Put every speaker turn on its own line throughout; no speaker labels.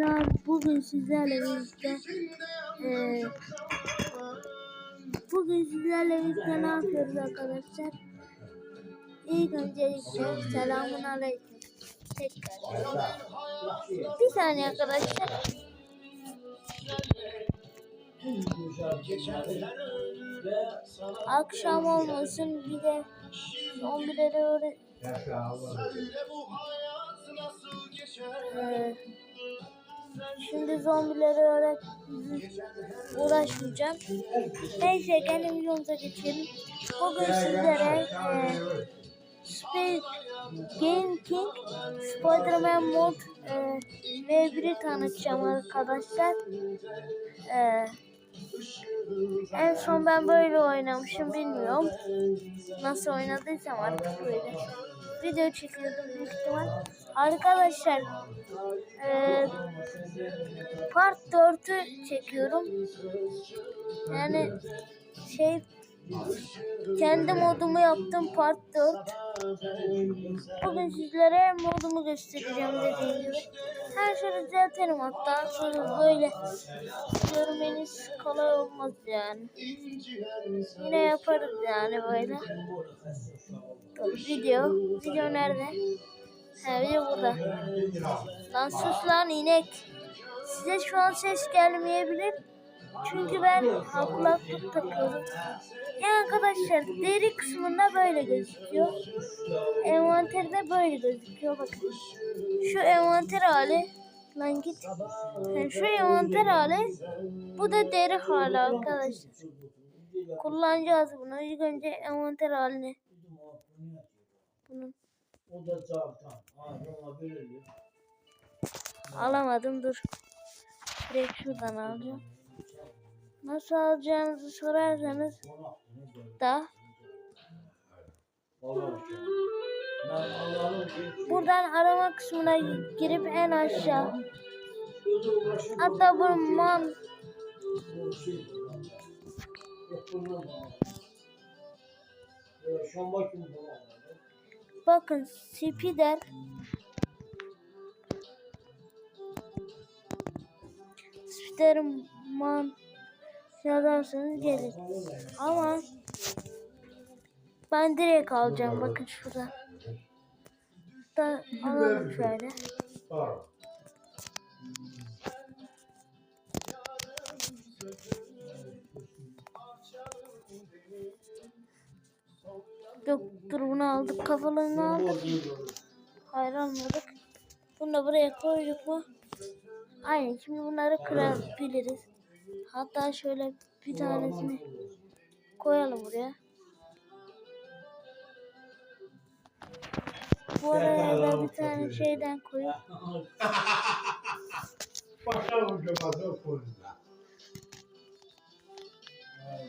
arkadaşlar bugün sizlerle birlikte eee bugün sizlerle birlikte ne yapıyoruz arkadaşlar? İlk öncelikle selamun aleyküm. Tekrar. Bir saniye arkadaşlar. Akşam olmasın bir de zombileri öyle Ee, şimdi zombileri öğret uğraşmayacağım. Neyse kendi videomuza geçelim. Bugün sizlere e, Space Game King Spider-Man mod e, V1'i tanıtacağım arkadaşlar. E, en son ben böyle oynamışım bilmiyorum. Nasıl oynadıysam artık böyle. Video çekiyordum büyük ihtimal. Arkadaşlar eee part 4'ü çekiyorum. Yani şey kendi modumu yaptım part 4. Bugün sizlere modumu göstereceğim dediğim gibi. Her şeyi düzeltelim hatta böyle görmeniz kolay olmaz yani. Yine yaparız yani böyle. Video. Video nerede? Ha video burada. Lan sus lan inek. Size şu an ses gelmeyebilir. Çünkü ben ha, kulaklık takıyorum. Yani arkadaşlar deri kısmında böyle gözüküyor. Envanterde böyle gözüküyor bakın. Şu envanter hali. Lan git. Yani şu envanter hali. Bu da deri hali arkadaşlar. Kullanacağız bunu. İlk önce envanter halini. Bunun.
O da zaten. Ağzıma verelim.
Alamadım dur. Direkt şuradan alacağım. Nasıl alacağınızı sorarsanız da buradan arama kısmına girip en aşağı hatta bu man
an bakayım buna.
Bakın spider Spiderman yazarsanız gelir. Ama ben direkt alacağım bakın şurada. Da alalım şöyle. Yok dur bunu aldık kafalarını aldık. Hayır almadık. Bunu da buraya koyduk mu? Aynen şimdi bunları kırabiliriz. Hatta şöyle bir tanesini koyalım buraya. Bu araya da bir tane şeyden koyup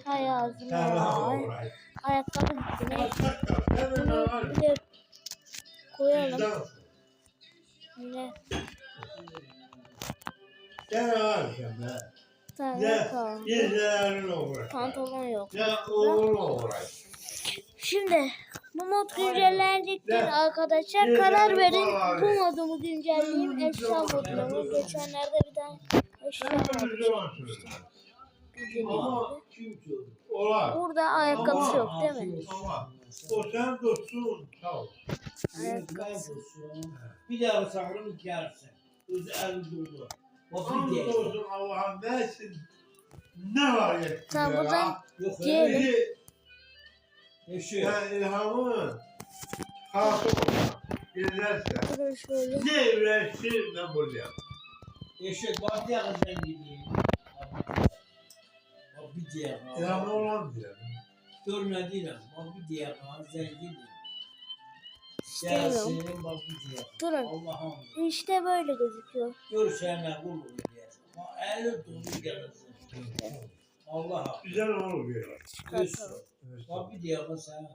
hay ağzına. Ayakkabı gitti.
Hemen
Bunu
var.
bir de koyalım.
Gene var sen be.
tamam
Ne? Yüzlerin olur.
Pantolon yok.
Ne oğlun.
Şimdi bu mod güncellenecektir
Ne?
arkadaşlar.
Ne?
Karar
Ne?
verin.
Vay.
Bu modumu güncelleyeyim. Eşya moduna? Geçenlerde bir tane eşya modu Burada ayakkabısı yok değil mi?
O sen ol.
Ayakkabısı.
Bir daha çağırırım gelsin. Özü elinde olur. O bir
Hamd
diye.
olsun Allah'ın nesin? Ne var ya?
Tamam, buradan.
Peki
Yaşıyor.
ben ilhamı
Durun şöyle.
ne üretsin ben buradayım.
Yaşıyor. Bak diye ben gideyim. Bir diye.
İlhamı olan diyor.
Görmediğim. Bak bir diye. Zengin.
İstemiyorum.
Gelsin bak bir diye.
Durun.
Allah'ım.
İşte böyle gözüküyor.
Görüşene kul olur diye. Ama eli dolu gelirsin. Allah'ım.
Güzel olur bir yer.
Çıkartalım.
Bak bir diye sen.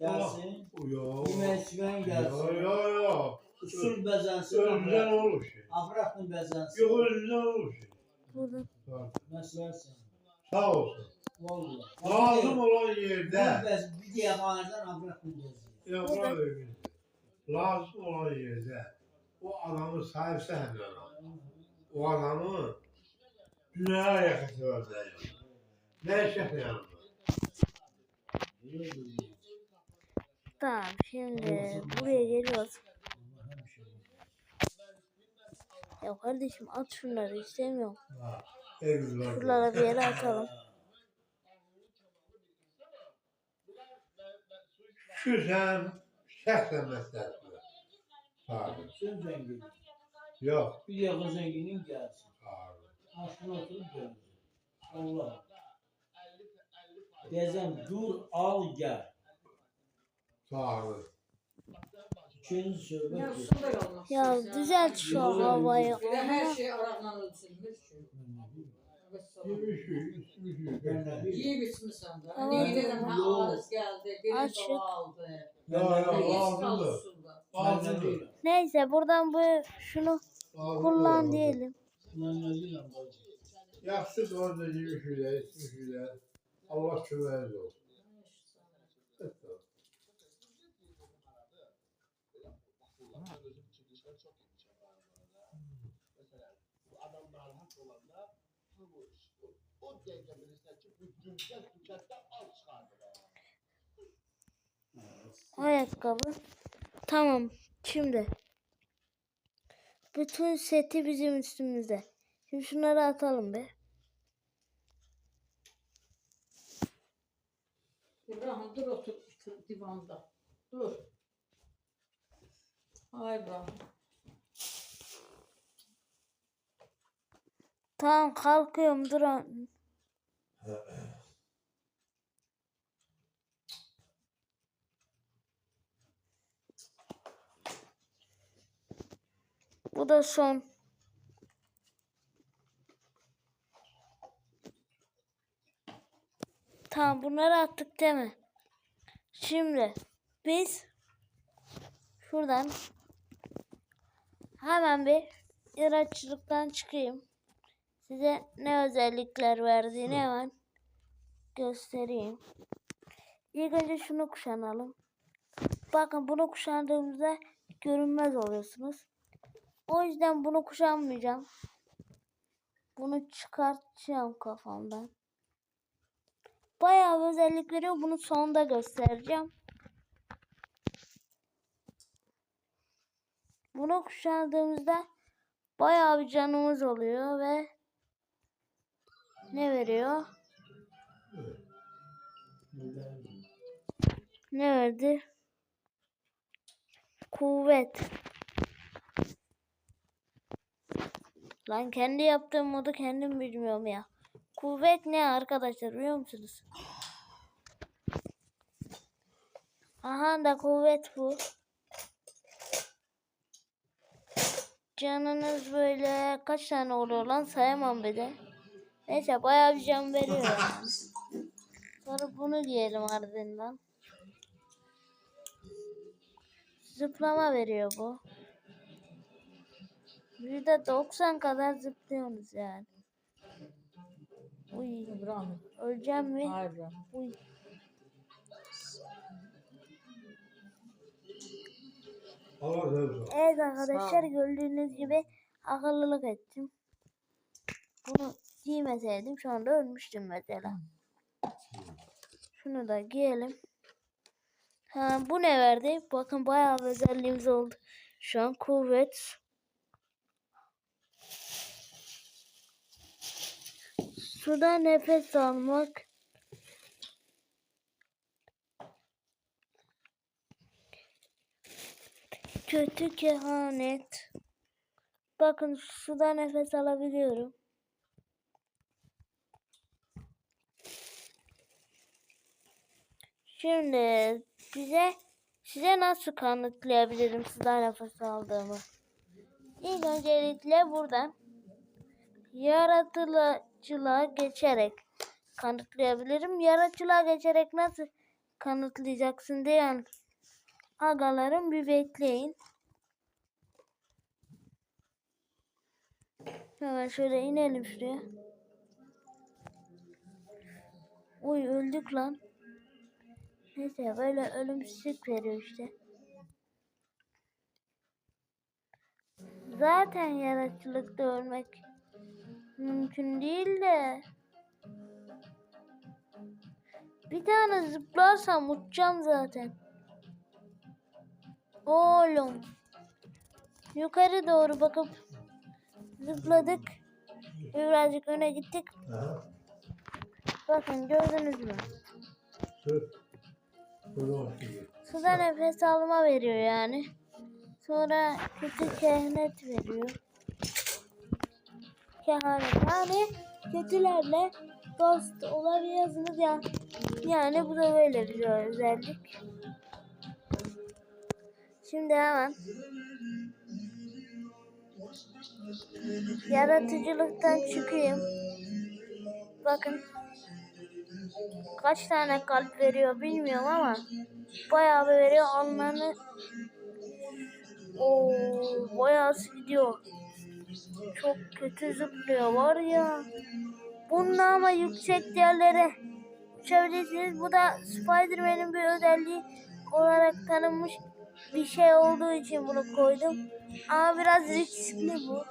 Gelsin.
Yo.
Bir mesven
Yo
gelsin.
yo yo.
Usul bezensin. Afrak.
olur şey.
Afrakın bezensin.
Yok özünden olur şey.
Burada.
Sağ olsun.
Vallahi.
Lazım olan yerde.
bez bir diye
öyle. Lazım olan yerde. o adamı sahipsen o adamı dünyaya yakası var Ne iş yanında?
Tamam şimdi buraya geliyoruz. Ya kardeşim at şunları istemiyorum. Şuralara bir yere atalım.
Şu sen şahsen meselesi. Abi.
Sen zengin.
Yok.
Bir yakın zenginin gelsin.
Abi.
Aşkına oturup gelsin. Allah. Dezem dur al gel.
Sağ olun.
İkinci söhbet
Ya su da yollasın
Ya düzelt şu havayı.
Bir de her şey arakla ölçülmüş.
Ne bileyim.
İyi biçmiş sen de. Ne dedim ha ağız geldi. Biri
Açık.
aldı.
Ya ya Ağzını.
bileyim.
Neyse buradan bu şunu kullan diyelim.
Yaxşı doğru şöyle, içmiş şöyle. Allah köməyiniz olsun.
Ayakkabı. Tamam. Şimdi. Bütün seti bizim üstümüzde. Şimdi şunları atalım be.
İbrahim dur otur divanda. Dur. Ay İbrahim.
Tamam kalkıyorum dur. Bu da son. Tamam bunları attık değil mi? Şimdi biz şuradan hemen bir yaratıcılıktan çıkayım. Size ne özellikler verdiğini hemen göstereyim. İlk önce şunu kuşanalım. Bakın bunu kuşandığımızda görünmez oluyorsunuz. O yüzden bunu kuşanmayacağım. Bunu çıkartacağım kafamdan. Bayağı bir özellik veriyor. Bunu sonunda göstereceğim. Bunu kuşandığımızda bayağı bir canımız oluyor ve ne veriyor? Ne verdi? Kuvvet. Lan kendi yaptığım modu kendim bilmiyorum ya. Kuvvet ne arkadaşlar biliyor musunuz? Aha da kuvvet bu. Canınız böyle kaç tane oluyor lan sayamam bir de. Neyse bayağı bir can veriyor yani. Sonra bunu giyelim ardından. Zıplama veriyor bu. Yüzde doksan kadar zıplıyorsunuz yani. Uy,
İbrahim.
öleceğim mi?
Ay İbrahim.
Uy. Evet arkadaşlar gördüğünüz gibi akıllılık ettim. Bunu giymeseydim şu anda ölmüştüm mesela. Şunu da giyelim. Ha, bu ne verdi? Bakın bayağı bir özelliğimiz oldu. Şu an kuvvet. Suda nefes almak. Kötü kehanet. Bakın suda nefes alabiliyorum. Şimdi bize size nasıl kanıtlayabilirim suda nefes aldığımı? İlk öncelikle buradan yaratıcılığa geçerek kanıtlayabilirim. Yaratıcılığa geçerek nasıl kanıtlayacaksın diyen agalarım bir bekleyin. Hemen şöyle inelim şuraya. Uy öldük lan. Neyse böyle ölümsüzlük veriyor işte. Zaten yaratıcılıkta ölmek mümkün değil de. Bir tane zıplarsam uçacağım zaten. Oğlum. Yukarı doğru bakıp zıpladık. Birazcık öne gittik. Bakın gördünüz mü?
Dur.
Suda nefes alma veriyor yani. Sonra kötü kehanet veriyor. Kehanet yani kötülerle dost olabiliyorsunuz ya. Yani bu da böyle bir özellik. Şimdi hemen yaratıcılıktan çıkayım. Bakın kaç tane kalp veriyor bilmiyorum ama bayağı bir veriyor. Onları o bayağı gidiyor. Çok kötü zıplıyor var ya. Bununla ama yüksek yerlere uçabilirsiniz. Bu da Spider-Man'in bir özelliği olarak tanınmış bir şey olduğu için bunu koydum. Ama biraz riskli bu.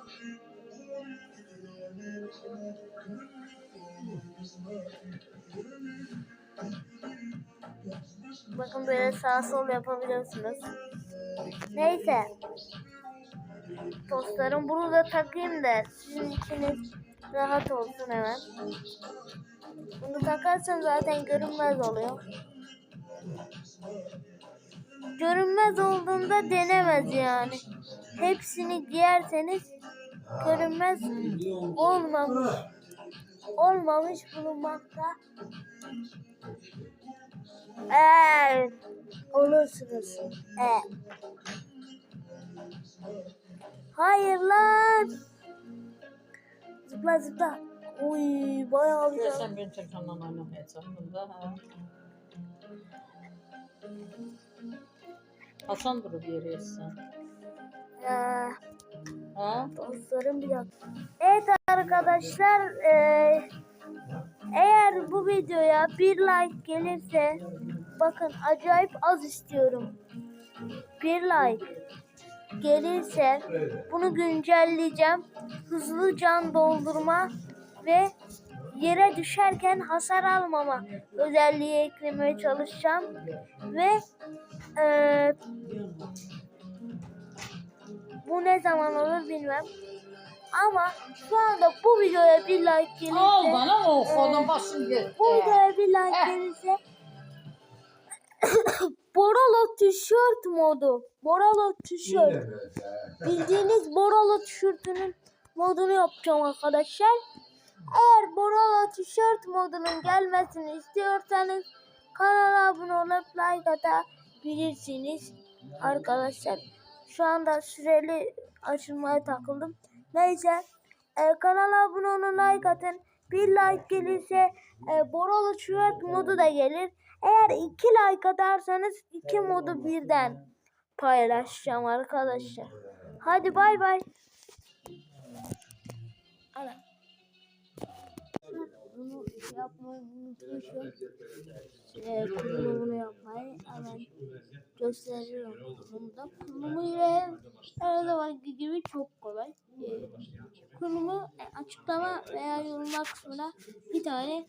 Bakın böyle sağ sol yapabiliyorsunuz. Neyse. Tostlarım bunu da takayım da sizin içiniz rahat olsun hemen. Bunu takarsan zaten görünmez oluyor. Görünmez olduğunda denemez yani. Hepsini giyerseniz görünmez olmamış olmamış bulunmakta. Evet. Olursunuz. Evet. Hayır lan. Zıpla zıpla. Uy bayağı bir
Sen benim telefondan oynamaya da. Ha. Hasan durup yere sen.
Ee,
Ha?
dostlarım bir dakika. Evet arkadaşlar. eee, eğer bu videoya bir like gelirse bakın acayip az istiyorum. Bir like gelirse bunu güncelleyeceğim. Hızlı can doldurma ve yere düşerken hasar almama özelliği eklemeye çalışacağım. Ve eee, bu ne zaman olur bilmem. Ama şu anda bu videoya bir like gelirse
Al bana o kolun başını git.
bu videoya bir like
Eh.
gelirse Boralo tişört modu. Boralo tişört. Bildiğiniz Boralo tişörtünün modunu yapacağım arkadaşlar. Eğer Boralo tişört modunun gelmesini istiyorsanız kanala abone olup like atabilirsiniz arkadaşlar. Şu anda süreli açılmaya takıldım. Neyse e, kanala abone olun like atın. Bir like gelirse e, Boralo tişört modu da gelir. Eğer iki like atarsanız iki modu birden paylaşacağım arkadaşlar. Hadi bay bay. Ana. Bunu yapmayı unutmuşum. Ee, kurulumunu yapmayı hemen gösteriyorum kurulumda. Kurulumu yine her zamanki gibi çok kolay. Kurulumu e, açıklama veya yorumlar kısmına bir tane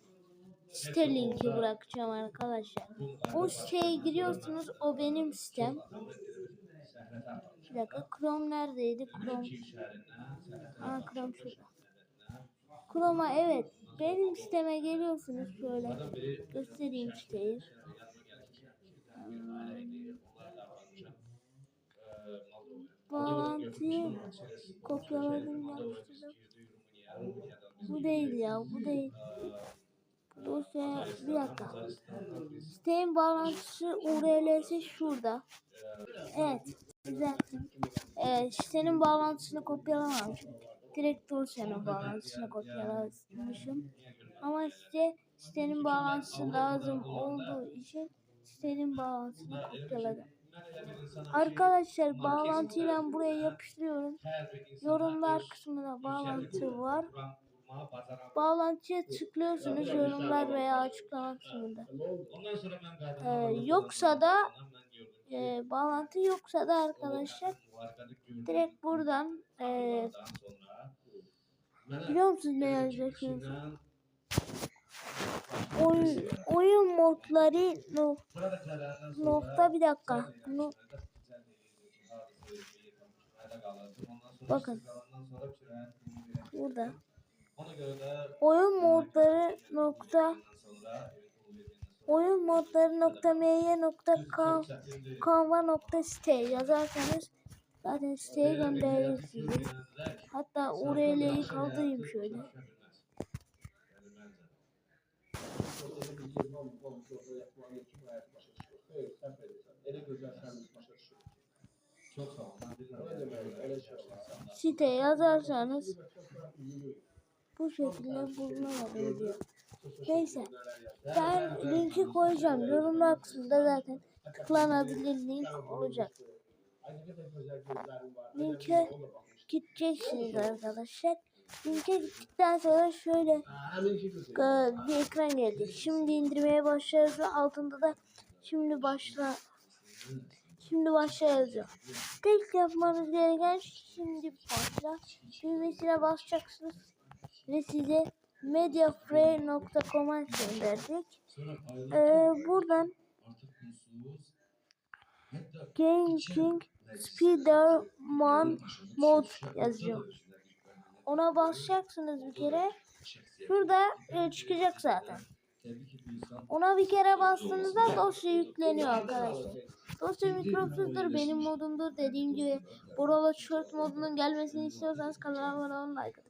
site linki bırakacağım arkadaşlar. O siteye giriyorsunuz. O benim sitem. Bir dakika. Chrome neredeydi? Chrome. Aa Chrome şurada. Chrome'a evet. Benim siteme geliyorsunuz şöyle. Göstereyim siteyi. Hmm. Bağlantıyı kopyaladım yapıştırdım. Bu değil ya bu değil. Dosya bir dakika. Sitenin bağlantısı URL'si şurada. Evet. Düzelttim. Evet, sitenin bağlantısını kopyalamamışım. Direkt dosyanın bağlantısını kopyalamışım. Ama size sitenin bağlantısı lazım olduğu için sitenin bağlantısını kopyaladım. Arkadaşlar bağlantıyla buraya yapıştırıyorum. Yorumlar kısmında bağlantı var. Bağlantıya tıklıyorsunuz yorumlar veya açıklama kısmında. Ee, yoksa da e, bağlantı yoksa da arkadaşlar direkt buradan e, biliyor musunuz ne yazacaksınız? Oyun, oyun modları no, nokta bir dakika. No, bakın burada oyun modları nokta oyun modları nokta my nokta com canva nokta site yazarsanız zaten siteye gönderir sizi. Hatta URL'yi kaldırayım şöyle. Site yazarsanız bu şekilde bulunamadım diyor. Neyse ben linki koyacağım. Yorumlar kısmında zaten tıklanabilir link olacak. Linke gideceksiniz arkadaşlar. Linke gittikten sonra şöyle bir ekran gelecek. Şimdi indirmeye başlarız ve altında da şimdi başla Şimdi başla yazıyor. Tek yapmanız gereken şimdi başla düğmesine basacaksınız ve size mediafree.com'a gönderecek. Ee, buradan Gaming Spiderman mod yazıyor. Ona basacaksınız bir kere. Şurada e, çıkacak zaten. Ona bir kere bastığınızda dosya yükleniyor arkadaşlar. Dosya mikrofuzdur, benim modumdur. Dediğim gibi Borala Short modunun gelmesini istiyorsanız kanalıma abone olun, like